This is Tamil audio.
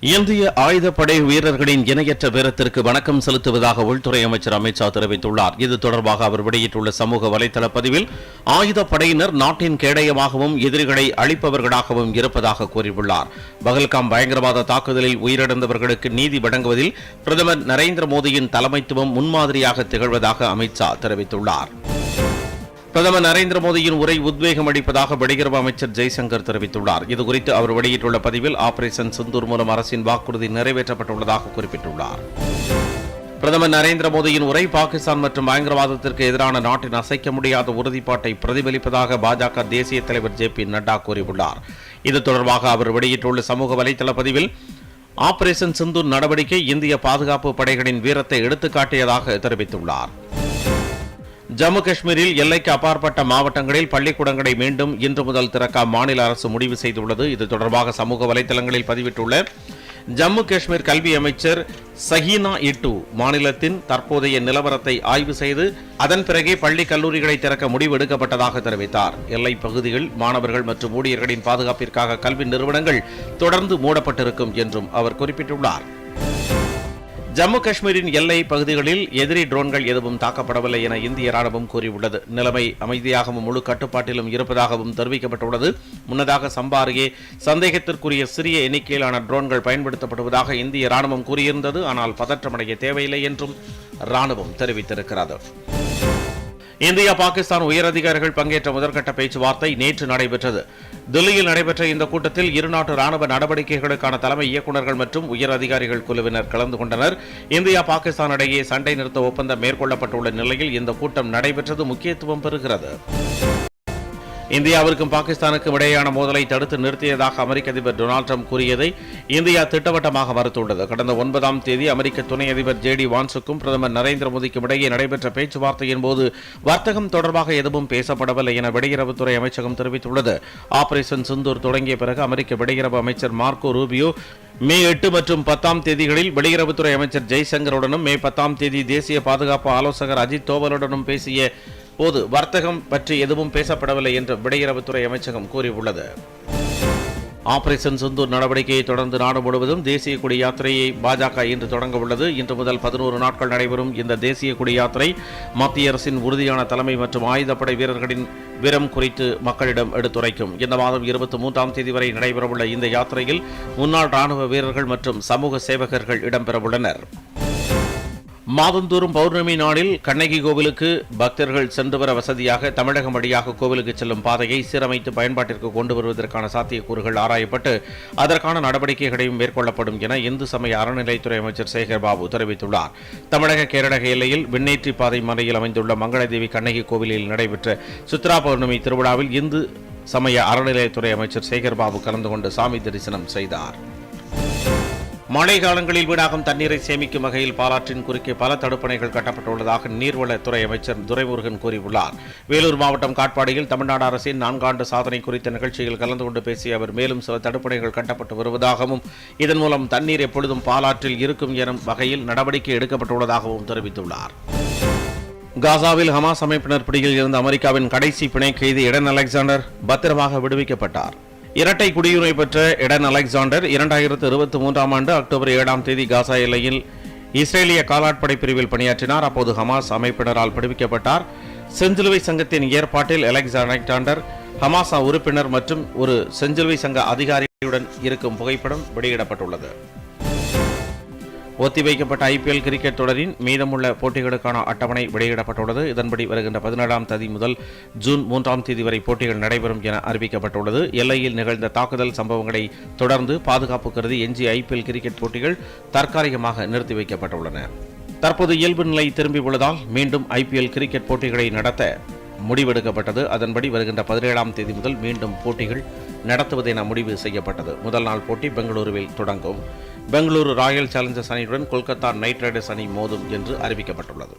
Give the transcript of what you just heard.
இந்திய ஆயுதப்படை வீரர்களின் இணையற்ற வீரத்திற்கு வணக்கம் செலுத்துவதாக உள்துறை அமைச்சர் அமித்ஷா தெரிவித்துள்ளார். இது தொடர்பாக அவர் வெளியிட்டுள்ள சமூக வலைதள பதிவில் ஆயுதப்படையினர் நாட்டின் கேடயமாகவும் எதிரிகளை அழிப்பவர்களாகவும் இருப்பதாக கூறியுள்ளார். பகல்காம் பயங்கரவாத தாக்குதலில் உயிரிழந்தவர்களுக்கு நீதி வழங்குவதில் பிரதமர் நரேந்திர மோடியின் தலைமைத்துவம் முன்மாதிரியாக திகழ்வதாக அமித்ஷா தெரிவித்துள்ளார். பிரதமர் நரேந்திர மோடியின் உரை உத்வேகம் அளிப்பதாக வெளியுறவு அமைச்சர் ஜெய்சங்கர் தெரிவித்துள்ளார். இதுகுறித்து அவர் வெளியிட்டுள்ள பதிவில் ஆபரேஷன் சிந்தூர் மூலம் அரசின் வாக்குறுதி நிறைவேற்றப்பட்டுள்ளதாக குறிப்பிட்டுள்ளார். பிரதமர் நரேந்திர மோடியின் உரை பாகிஸ்தான் மற்றும் பயங்கரவாதத்திற்கு எதிரான நாட்டின் அசைக்க முடியாத உறுதிப்பாட்டை பிரதிபலிப்பதாக பாஜக தேசிய தலைவர் ஜே பி நட்டா கூறியுள்ளார். இது தொடர்பாக அவர் வெளியிட்டுள்ள சமூக வலைதள பதிவில் ஆபரேஷன் சிந்தூர் நடவடிக்கை இந்திய பாதுகாப்பு படைகளின் வீரத்தை எடுத்துக்காட்டியதாக தெரிவித்துள்ளார். ஜம்மு காஷ்மீரில் எல்லைக்கு அப்பாற்பட்ட மாவட்டங்களில் பள்ளிக்கூடங்களை மீண்டும் இன்று முதல் திறக்க மாநில அரசு முடிவு செய்துள்ளது. இது தொடர்பாக சமூக வலைதளங்களில் பதிவிட்டுள்ள ஜம்மு காஷ்மீர் கல்வி அமைச்சர் சஹீனா இட்டு மாநிலத்தின் தற்போதைய நிலவரத்தை ஆய்வு செய்து அதன் பிறகே பள்ளி கல்லூரிகளை திறக்க முடிவு எடுக்கப்பட்டதாக தெரிவித்தார். எல்லை பகுதியில் மாணவர்கள் மற்றும் ஊழியர்களின் பாதுகாப்பிற்காக கல்வி நிறுவனங்கள் தொடர்ந்து மூடப்பட்டிருக்கும் என்றும் அவர் குறிப்பிட்டுள்ளார். ஜம்மு காஷ்மீரின் எல்லை பகுதிகளில் எதிரி ட்ரோன்கள் எதுவும் தாக்கப்படவில்லை என இந்திய ராணுவம் கூறியுள்ளது. நிலைமை அமைதியாகவும் முழு கட்டுப்பாட்டிலும் இருப்பதாகவும் தெரிவிக்கப்பட்டுள்ளது. முன்னதாக சம்பா அருகே சந்தேகத்திற்குரிய சிறிய எண்ணிக்கையிலான ட்ரோன்கள் பயன்படுத்தப்படுவதாக இந்திய ராணுவம் கூறியிருந்தது. ஆனால் பதற்றமடைய தேவையில்லை என்றும் ராணுவம் தெரிவித்திருக்கிறது. இந்தியா பாகிஸ்தான் உயரதிகாரிகள் பங்கேற்ற முதற்கட்ட பேச்சுவார்த்தை நேற்று நடைபெற்றது. தில்லியில் நடைபெற்ற இந்த கூட்டத்தில் இருநாட்டு ராணுவ நடவடிக்கைகளுக்கான தலைமை இயக்குநர்கள் மற்றும் உயர் அதிகாரிகள் குழுவினர் கலந்து கொண்டனர். இந்தியா பாகிஸ்தான் இடையே சண்டை நிறுத்த ஒப்பந்தம் மேற்கொள்ளப்பட்டுள்ள நிலையில் இந்த கூட்டம் நடைபெற்றது முக்கியத்துவம் பெறுகிறது. இந்தியாவிற்கும் பாகிஸ்தானுக்கும் இடையேயான மோதலை தடுத்து நிறுத்தியதாக அமெரிக்க அதிபர் டொனால்ட் ட்ரம்ப் கூறியதை இந்தியா திட்டவட்டமாக மறுத்துள்ளது. கடந்த ஒன்பதாம் தேதி அமெரிக்க துணை அதிபர் ஜே டி வான்ஸுக்கும் பிரதமர் நரேந்திர மோடிக்கும் இடையே நடைபெற்ற பேச்சுவார்த்தையின் போது வர்த்தகம் தொடர்பாக எதுவும் பேசப்படவில்லை என வெளியுறவுத்துறை அமைச்சகம் தெரிவித்துள்ளது. ஆபரேஷன் சிந்தூர் தொடங்கிய பிறகு அமெரிக்க வெளியுறவு அமைச்சர் மார்க்கோ ரூபியோ மே எட்டு மற்றும் பத்தாம் தேதிகளில் வெளியுறவுத்துறை அமைச்சர் ஜெய்சங்கருடனும் மே பத்தாம் தேதி தேசிய பாதுகாப்பு ஆலோசகர் அஜித் தோவலுடனும் பேசிய போது வர்த்தகம் பற்றி எதுவும் பேசப்படவில்லை என்று வெளியுறவுத்துறை அமைச்சகம் கூறியுள்ளது. ஆபரேஷன் சிந்தூர் நடவடிக்கையை தொடர்ந்து நாடு முழுவதும் தேசிய கொடி யாத்திரையை பாஜக இன்று தொடங்க உள்ளது. இன்று முதல் பதினோரு நாட்கள் நடைபெறும் இந்த தேசிய கொடி யாத்திரை மத்திய அரசின் உறுதியான தலைமை மற்றும் ஆயுதப்படை வீரர்களின் வீரம் குறித்து மக்களிடம் எடுத்துரைக்கும். இந்த மாதம் இருபத்தி மூன்றாம் தேதி வரை நடைபெறவுள்ள இந்த யாத்திரையில் முன்னாள் ராணுவ வீரர்கள் மற்றும் சமூக சேவகர்கள் இடம்பெறவுள்ளனர். மாதந்தோறும் பௌர்ணமி நாளில் கண்ணகி கோவிலுக்கு பக்தர்கள் சென்று வர வசதியாக தமிழகம் வழியாக கோவிலுக்கு செல்லும் பாதையை சீரமைத்து பயன்பாட்டிற்கு கொண்டு வருவதற்கான சாத்தியக்கூறுகள் ஆராயப்பட்டு அதற்கான நடவடிக்கைகளையும் மேற்கொள்ளப்படும் என இந்து சமய அறநிலைத்துறை அமைச்சர் சேகர் பாபு தெரிவித்துள்ளார். தமிழக கேரளக எல்லையில் விண்ணேற்றி பாதை மலையில் அமைந்துள்ள மங்களதேவி கண்ணகி கோவிலில் நடைபெற்ற சித்ரா பௌர்ணமி திருவிழாவில் இந்து சமய அறநிலையத்துறை அமைச்சர் சேகர் பாபு கலந்து கொண்டு சாமி தரிசனம் செய்தார். மழை காலங்களில் வீணாகும் தண்ணீரை சேமிக்கும் வகையில் பாலாற்றின் குறுக்கே பல தடுப்பணைகள் கட்டப்பட்டுள்ளதாக நீர்வளத்துறை அமைச்சர் துரைமுருகன் கூறியுள்ளார். வேலூர் மாவட்டம் காட்பாடியில் தமிழ்நாடு அரசின் நான்காண்டு சாதனை குறித்த நிகழ்ச்சியில் கலந்து கொண்டு பேசிய அவர் மேலும் சில தடுப்பணைகள் கட்டப்பட்டு வருவதாகவும் இதன் மூலம் தண்ணீர் எப்பொழுதும் பாலாற்றில் இருக்கும் எனும் வகையில் நடவடிக்கை எடுக்கப்பட்டுள்ளதாகவும் தெரிவித்துள்ளார். காசாவில் ஹமாஸ் அமைப்பினர் பிடியில் இருந்த அமெரிக்காவின் கடைசி பிணை கைதி இடன் அலெக்சாண்டர் பத்திரமாக விடுவிக்கப்பட்டார். இரட்டை குடியுரிமை பெற்ற எடன் அலெக்சாண்டர் இரண்டாயிரத்து இருபத்தி மூன்றாம் ஆண்டு அக்டோபர் ஏழாம் தேதி காசா எல்லையில் இஸ்ரேலிய காலாட்படை பிரிவில் பணியாற்றினார். அப்போது ஹமாஸ் அமைப்பினரால் விடுவிக்கப்பட்டார். செஞ்சிலுவை சங்கத்தின் ஏற்பாட்டில் அலெக்சாண்டர் ஹமாசா உறுப்பினர் மற்றும் ஒரு செஞ்சிலுவை சங்க அதிகாரியுடன் இருக்கும் புகைப்படம் வெளியிடப்பட்டுள்ளது. ஒத்திவைக்கப்பட்ட ஐபிஎல் கிரிக்கெட் தொடரின் மீதமுள்ள போட்டிகளுக்கான அட்டவணை வெளியிடப்பட்டுள்ளது. இதன்படி வருகின்ற பதினேழாம் தேதி முதல் ஜூன் மூன்றாம் தேதி வரை போட்டிகள் நடைபெறும் என அறிவிக்கப்பட்டுள்ளது. எல்லையில் நிகழ்ந்த தாக்குதல் சம்பவங்களை தொடர்ந்து பாதுகாப்பு கருதி எஞ்சிய ஐபிஎல் கிரிக்கெட் போட்டிகள் தற்காலிகமாக நிறுத்தி வைக்கப்பட்டுள்ளன. தற்போது இயல்பு நிலை திரும்பியுள்ளதால் மீண்டும் ஐபிஎல் கிரிக்கெட் போட்டிகளை நடத்த முடிவெடுக்கப்பட்டது. அதன்படி வருகின்ற பதினேழாம் தேதி முதல் மீண்டும் போட்டிகள் நடத்துவது என முடிவு செய்யப்பட்டது. முதல் நாள் போட்டி பெங்களூருவில் தொடங்கும். பெங்களூரு ராயல் சேலஞ்சர்ஸ் அணியுடன் கொல்கத்தா நைட் ரைடர்ஸ் அணி மோதும் என்று அறிவிக்கப்பட்டுள்ளது.